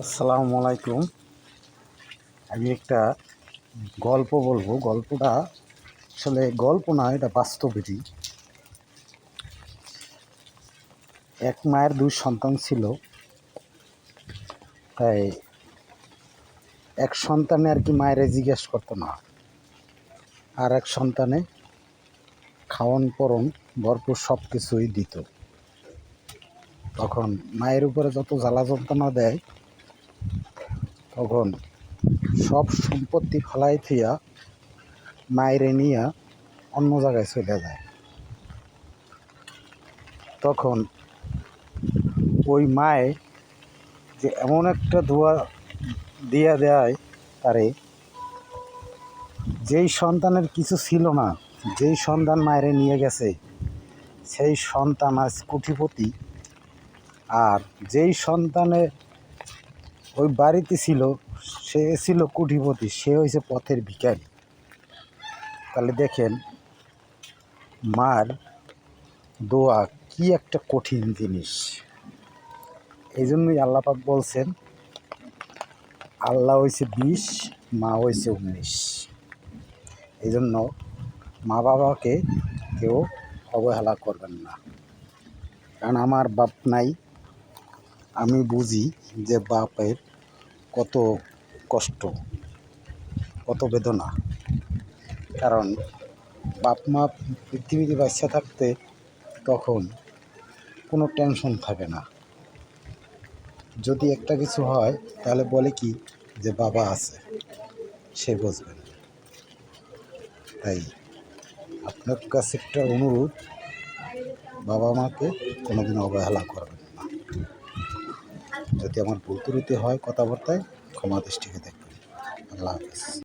আসসালামু আলাইকুম। আমি একটা গল্প বলব। গল্পটা আসলে গল্প না, এটা বাস্তবেরই। এক মায়ের দুই সন্তান ছিল। তাই এক সন্তানে আর কি মায়ের জিজ্ঞেস করতো না। আর এক সন্তানে খাওয়ান পরন, ভরপুর সব কিছুই দিত। তখন মায়ের উপরে যত জ্বালা যন্ত্রণা দেয় তখন সব সম্পত্তি ফেলাই থিয়া মায়েরে নিয়ে অন্য জায়গায় চলে যায়। তখন ওই মায়ে যে এমন একটা দোয়া দিয়া দেয় তারে, যেই সন্তানের কিছু ছিল না, যেই সন্তান মায়েরে নিয়ে গেছে, সেই সন্তান আজ কোটিপতি, আর যেই সন্তানের ওই বাড়িতে ছিল, সে ছিল কুটিপতি, সে হয়েছে পথের ভিখারি। তাহলে দেখেন, মার দোয়া কি একটা কঠিন জিনিস। এই জন্যই আল্লাপাক বলছেন, আল্লাহ হয়েছে বিশ মা হয়েছে উনিশ। এই জন্য মা বাবাকে কেউ অবহেলা করবেন না। কারণ আমার বাপ নাই আমি বুঝি যে বাপের কত কষ্ট, কত বেদনা। কারণ বাপ মা পৃথিবীতে বাচ্চা থাকতে তখন কোনো টেনশন থাকে না। যদি একটা কিছু হয়, তাহলে বলে কি যে বাবা আছে, সে বুঝবেন তাই আপনার কাছে একটা অনুরোধ, বাবা মাকে কোনোদিন অবহেলা না যদি আমার ভুল ত্রুটি হয় কথাবার্তায় ক্ষমা দৃষ্টিকে দেখবেন। আল্লাহ হাফিজ।